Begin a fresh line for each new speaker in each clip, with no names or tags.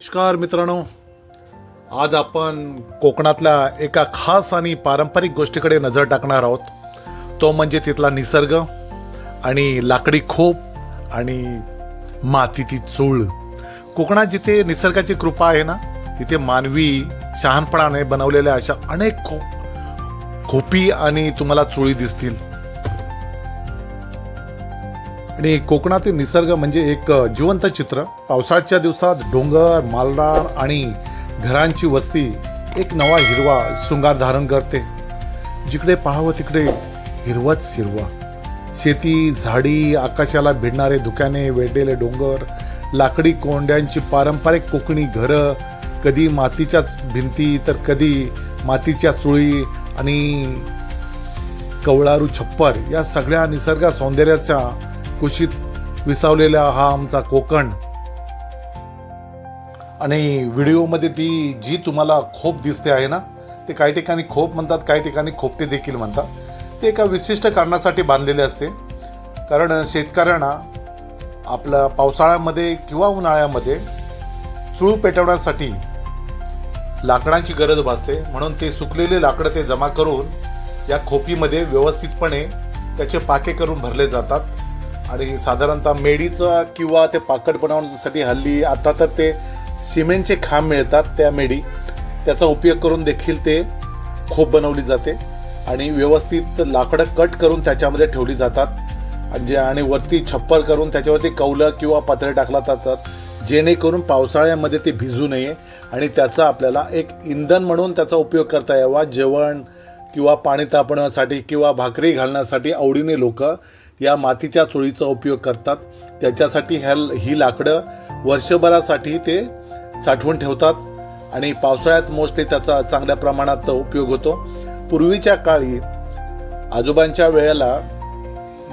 नमस्कार मित्रांनो. आज आपण कोकणातल्या एका खास आणि पारंपरिक गोष्टीकडे नजर टाकणार आहोत. तो म्हणजे तिथला निसर्ग आणि लाकडी खोप आणि मातीची चूळ. कोकणात जिथे निसर्गाची कृपा आहे ना तिथे मानवी शहाणपणाने बनवलेल्या अशा अनेक खो खोपी आणि तुम्हाला चुळी दिसतील. आणि कोकणातील निसर्ग म्हणजे एक जिवंत चित्र. पावसाळ्याच्या दिवसात डोंगर मालदार आणि घरांची वस्ती एक नवा हिरवा शृंगार धारण करते. जिकडे पाहावं तिकडे हिरवच हिरवा. शेती झाडी आकाशाला भिडणारे धुक्याने वेढलेले डोंगर लाकडी कोंड्यांची पारंपरिक कोकणी घरं कधी मातीच्या भिंती तर कधी मातीच्या चुळी आणि कवळारू छप्पर या सगळ्या निसर्ग सौंदर्याच्या कुशीत विसावलेला हा आमचा कोकण. आणि व्हिडिओमध्ये ती जी तुम्हाला खोप दिसते आहे ना ते काही ठिकाणी खोप म्हणतात काही ठिकाणी खोपटे देखील म्हणतात. ते एका विशिष्ट कारणासाठी बांधलेले असते. कारण शेतकऱ्यांना आपला पावसाळ्यामध्ये किंवा उन्हाळ्यामध्ये चूळ पेटवण्यासाठी लाकडांची गरज भासते. म्हणून ते सुकलेले लाकडं ते जमा करून या खोपीमध्ये व्यवस्थितपणे त्याचे पाके करून भरले जातात. आणि साधारणतः मेडीचा किंवा ते पाकड बनवण्यासाठी हल्ली आता तर ते सिमेंटचे खांब मिळतात त्या मेडी. त्याचा उपयोग करून देखील ते खोप बनवली जाते आणि व्यवस्थित लाकडं कट करून त्याच्यामध्ये ठेवली जातात. जे आणि वरती छप्पर करून त्याच्यावरती कौलं किंवा पत्रे टाकला जातात. जेणेकरून पावसाळ्यामध्ये ते भिजू नये आणि त्याचा आपल्याला एक इंधन म्हणून त्याचा उपयोग करता यावा. जेवण किंवा पाणी तापवण्यासाठी किंवा भाकरी घालण्यासाठी आवडीने लोक या मातीच्या चुळीचा उपयोग करतात. त्याच्यासाठी ह्या ही लाकडं वर्षभरासाठी ते साठवून ठेवतात. आणि पावसाळ्यात मोस्टली त्याचा चांगल्या प्रमाणात उपयोग होतो. पूर्वीच्या काळी आजोबांच्या वेळेला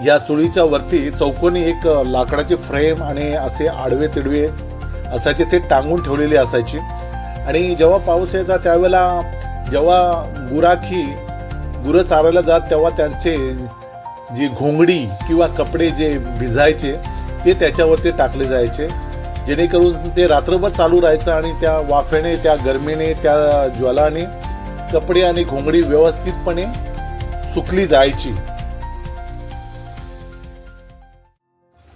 या चुळीच्या वरती चौकोनी एक लाकडाची फ्रेम आणि असे आडवे तिडवे असायचे. ते टांगून ठेवलेले असायचे. आणि जेव्हा पाऊस यायचा त्यावेळेला जेव्हा गुराखी गुरं चारायला जात तेव्हा त्यांचे जी घोंगडी किंवा कपडे जे भिजायचे ते त्याच्यावरती टाकले जायचे. जेणेकरून ते रात्रभर चालू राहायचं आणि त्या वाफेने त्या गरमीने त्या ज्वालाने कपडे आणि घोंगडी व्यवस्थितपणे सुकली जायची.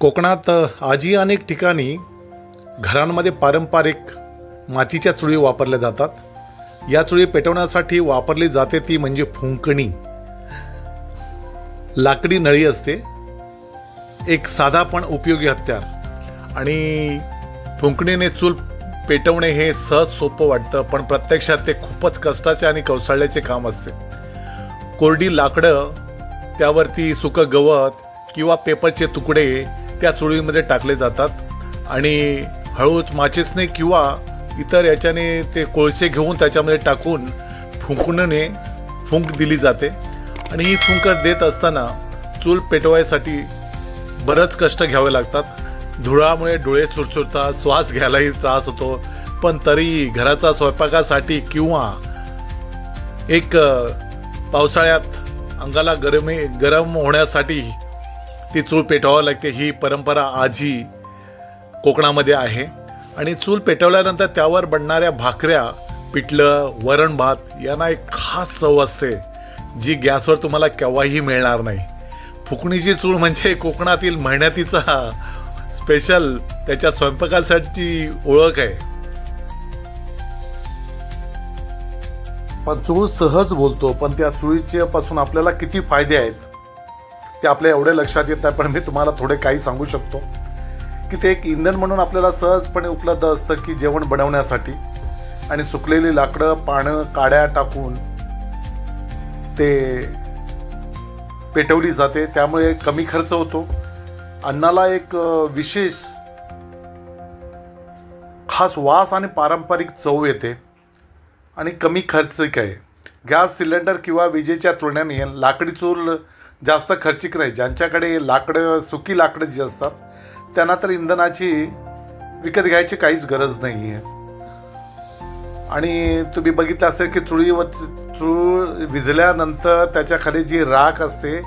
कोकणात आजही अनेक ठिकाणी घरांमध्ये पारंपरिक मातीच्या चुळी वापरल्या जातात. या चुळी पेटवण्यासाठी वापरली जाते ती म्हणजे फुंकणी. लाकडी नळी असते. एक साधा पण उपयोगी हत्यार. आणि फुंकणीने चूल पेटवणे हे सहज सोपं वाटतं पण प्रत्यक्षात ते खूपच कष्टाचे आणि कौशल्याचे काम असते. कोरडी लाकडं त्यावरती सुकं गवत किंवा पेपरचे तुकडे त्या चुळीमध्ये टाकले जातात. आणि हळूच माचीसने किंवा इतर याच्याने ते कोळसे घेऊन त्याच्यामध्ये टाकून फुंकणीने फुंक दिली जाते. आणि ही फुंकर देत असताना चूल पेटवायसाठी बरंच कष्ट घ्यावे लागतात. धुळामुळे डोळे चुरचुरतात श्वास घ्यायलाही त्रास होतो. पण तरी घराचा स्वयंपाकासाठी किंवा एक पावसाळ्यात अंगाला गरमी गरम होण्यासाठी ती चूल पेटवावं लागते. ही परंपरा आजही कोकणामध्ये आहे. आणि चूल पेटवल्यानंतर त्यावर बनणाऱ्या भाकऱ्या पिठलं वरण भात यांना एक खास चव असते. जी गॅसवर तुम्हाला केव्हाही मिळणार नाही. फुकणीची चूळ म्हणजे कोकणातील मेहनतीचा स्पेशल त्याच्या स्वयंपाकासाठी ओळख आहे. पण चूळ सहज बोलतो पण त्या चुळीचे पासून आपल्याला किती फायदे आहेत ते आपल्या एवढे लक्षात येत नाही पण मी तुम्हाला थोडे काही सांगू शकतो. की ते एक इंधन म्हणून आपल्याला सहजपणे उपलब्ध असतं की जेवण बनवण्यासाठी. आणि सुकलेली लाकडं पानं काड्या टाकून ते पेटवली जाते त्यामुळे कमी खर्च होतो. अन्नाला एक विशेष खास वास आणि पारंपरिक चव येते आणि कमी खर्चिक आहे. गॅस सिलेंडर किंवा विजेच्या तुलनेने लाकडी चूल जास्त खर्चिक नाही. ज्यांच्याकडे लाकडं सुकी लाकडं जी असतात त्यांना तर इंधनाची विकत घ्यायची काहीच गरज नाही आहे आणि तुम्ही बघितलं असेल की चुळीवर चूळ भिजल्यानंतर त्याच्याखाली जी राख असते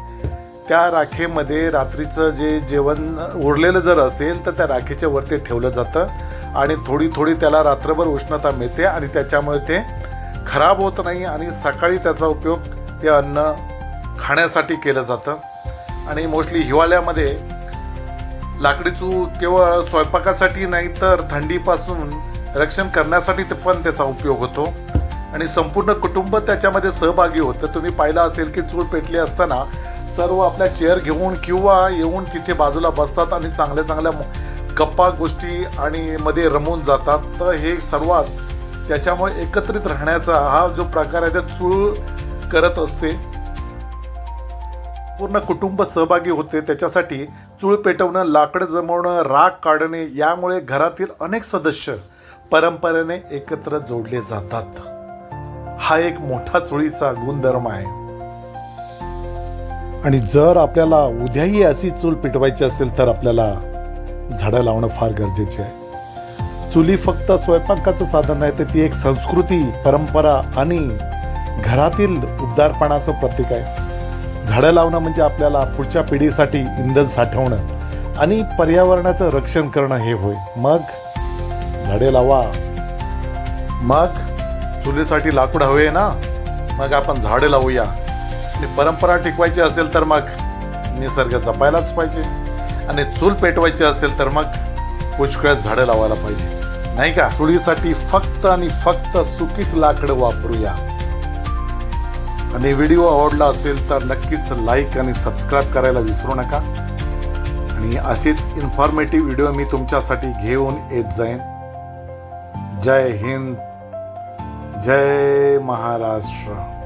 त्या राखेमध्ये रात्रीचं जे जेवण उरलेलं जर असेल तर त्या राखेच्या वरती ठेवलं जातं आणि थोडी थोडी त्याला रात्रभर उष्णता मिळते आणि त्याच्यामुळे ते खराब होत नाही आणि सकाळी त्याचा उपयोग ते अन्न खाण्यासाठी केलं जातं. आणि मोस्टली हिवाळ्यामध्ये लाकडी चूल केवळ स्वयंपाकासाठी नाही तर थंडीपासून रक्षण करण्यासाठी ते पण त्याचा उपयोग होतो. आणि संपूर्ण कुटुंब त्याच्यामध्ये सहभागी होतं. तुम्ही पाहिलं असेल की चूल पेटली असताना सर्व आपल्या चेअर घेऊन किंवा येऊन तिथे बाजूला बसतात आणि चांगल्या चांगल्या गप्पा गोष्टी आणि मध्ये रमून जातात. तर हे सर्वात त्याच्यामुळे एकत्रित राहण्याचा हा जो प्रकार आहे ते चूळ करत असते. पूर्ण कुटुंब सहभागी होते. त्याच्यासाठी चूळ पेटवणं लाकडं जमवणं राग काढणे यामुळे घरातील अनेक सदस्य परंपरेने एकत्र जोडले जातात. हा एक मोठा चुळीचा गुणधर्म आहे. आणि जर आपल्याला उद्याही अशी चूल पिटवायची असेल तर आपल्याला झाडं लावणं फार गरजेचे आहे. चुली फक्त स्वयंपाकाचं साधन नाही तर ती एक संस्कृती परंपरा आणि घरातील उबदारपणाचं प्रतीक आहे. झाडं लावणं म्हणजे आपल्याला पुढच्या पिढीसाठी इंधन साठवणं आणि पर्यावरणाचं रक्षण करणं हे होय. मग झाडे लावा. मग चुलीसाठी लाकूड हवे ना? मग आपण झाडे लावूया. आणि परंपरा टिकवायची असेल तर मग निसर्ग जपायलाच पाहिजे. आणि चूल पेटवायची असेल तर मग पुष्कळ झाडं लावायला पाहिजे. नाही का? चुलीसाठी फक्त आणि फक्त सुकीच लाकडं वापरूया. आणि व्हिडिओ आवडला असेल तर नक्कीच लाईक आणि सबस्क्राईब करायला विसरू नका. आणि असेच इन्फॉर्मेटिव्ह व्हिडिओ मी तुमच्यासाठी घेऊन येत जाईन. जय हिंद. जय महाराष्ट्र.